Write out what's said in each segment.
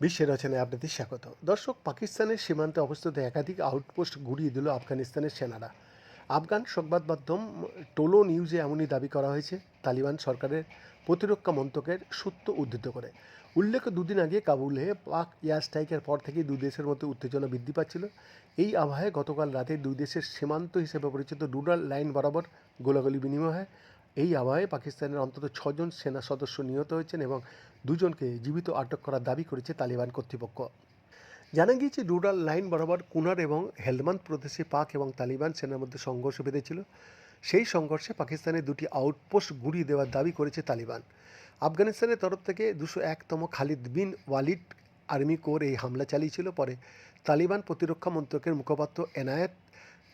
বিশ্বের রচনায় আপনাদের স্বাগত। দর্শক, পাকিস্তানের সীমান্তে অবস্থিত একাধিক আউটপোস্ট গুড়িয়ে দিল আফগানিস্তানের সেনারা। আফগান সংবাদ মাধ্যম টোলো নিউজে এমনই দাবি করা হয়েছে, তালিবান সরকারের প্রতিরক্ষা মন্ত্রকের সূত্র উদ্ধৃত করে। উল্লেখ্য, দুদিন আগে কাবুলে পাক এয়ার স্ট্রাইকের পর থেকেই দুই দেশের মধ্যে উত্তেজনা বৃদ্ধি পাচ্ছিল। এই আবহাওয়ায় গতকাল রাতে দুই দেশের সীমান্ত হিসেবে পরিচিত রুরাল লাইন বরাবর গোলাগুলি বিনিময় হয়। এই আবহাওয়ায় পাকিস্তানের অন্তত ছজন সেনা সদস্য নিহত হয়েছেন এবং দুজনকে জীবিত আটক করার দাবি করেছে তালিবান কর্তৃপক্ষ। জানা গিয়েছে, রুরাল লাইন বরাবর কুনার এবং হেলমান্দ প্রদেশে পাক এবং তালিবান সেনার মধ্যে সংঘর্ষ বেঁধেছিল। সেই সংঘর্ষে পাকিস্তানের দুটি আউটপোস্ট গুড়িয়ে দেওয়ার দাবি করেছে তালিবান। আফগানিস্তানের তরফ থেকে দুশো একতম খালিদ বিন ওয়ালিদ আর্মি কোর এই হামলা চালিয়েছিল। পরে তালিবান প্রতিরক্ষা মন্ত্রকের মুখপাত্র এনায়েত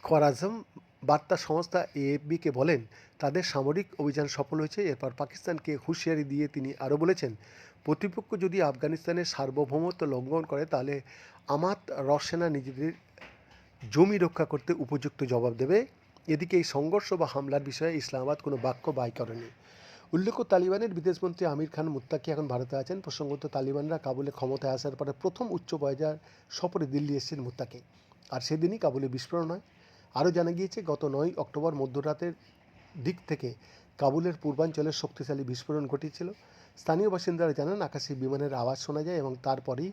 খরাজম বার্তা সংস্থা এএফবিকে বলেন, তাদের সামরিক অভিযান সফল হয়েছে। এরপর পাকিস্তানকে হুঁশিয়ারি দিয়ে তিনি আরও বলেছেন, প্রতিপক্ষ যদি আফগানিস্তানের সার্বভৌমত্ব লঙ্ঘন করে, তাহলে আমাত রসেনা নিজেদের জমি রক্ষা করতে উপযুক্ত জবাব দেবে। এদিকে এই সংঘর্ষ বা হামলার বিষয়ে ইসলামাবাদ কোনো বাক্য বাই করেনি। উল্লেখ্য, তালিবানের বিদেশমন্ত্রী আমির খান মুত্তাকি এখন ভারতে আছেন। প্রসঙ্গত, তালিবানরা কাবুলে ক্ষমতায় আসার পরে প্রথম উচ্চ পর্যায়ের সফরে দিল্লি এসেছেন মুত্তাকি। আর সেদিনই কাবুলে বিস্ফোরণ হয়। আরও জানা গিয়েছে, গত নয় অক্টোবর মধ্যরাতের দিক থেকে কাবুলের পূর্বাঞ্চলের শক্তিশালী বিস্ফোরণ ঘটিয়েছিল। স্থানীয় বাসিন্দারা জানান, আকাশে বিমানের আওয়াজ শোনা যায় এবং তারপরেই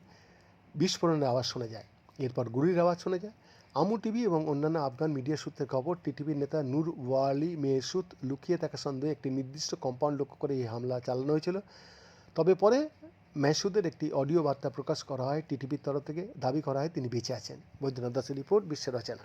বিস্ফোরণের আওয়াজ শোনা যায়। এরপর গুলির আওয়াজ শোনা যায়। আমু টিভি এবং অন্যান্য আফগান মিডিয়া সূত্রের খবর, টিটিভির নেতা নূর ওয়ালি মেহসুদ লুকিয়ে থাকা সন্দেহে একটি নির্দিষ্ট কম্পাউন্ড লক্ষ্য করে এই হামলা চালানো হয়েছিল। তবে পরে মেহসুদের একটি অডিও বার্তা প্রকাশ করা হয়, টিটিভির তরফ থেকে দাবি করা হয় তিনি বেঁচে আছেন। বৈদ্যনাথ দাসের রিপোর্ট বিশ্বের রচনা।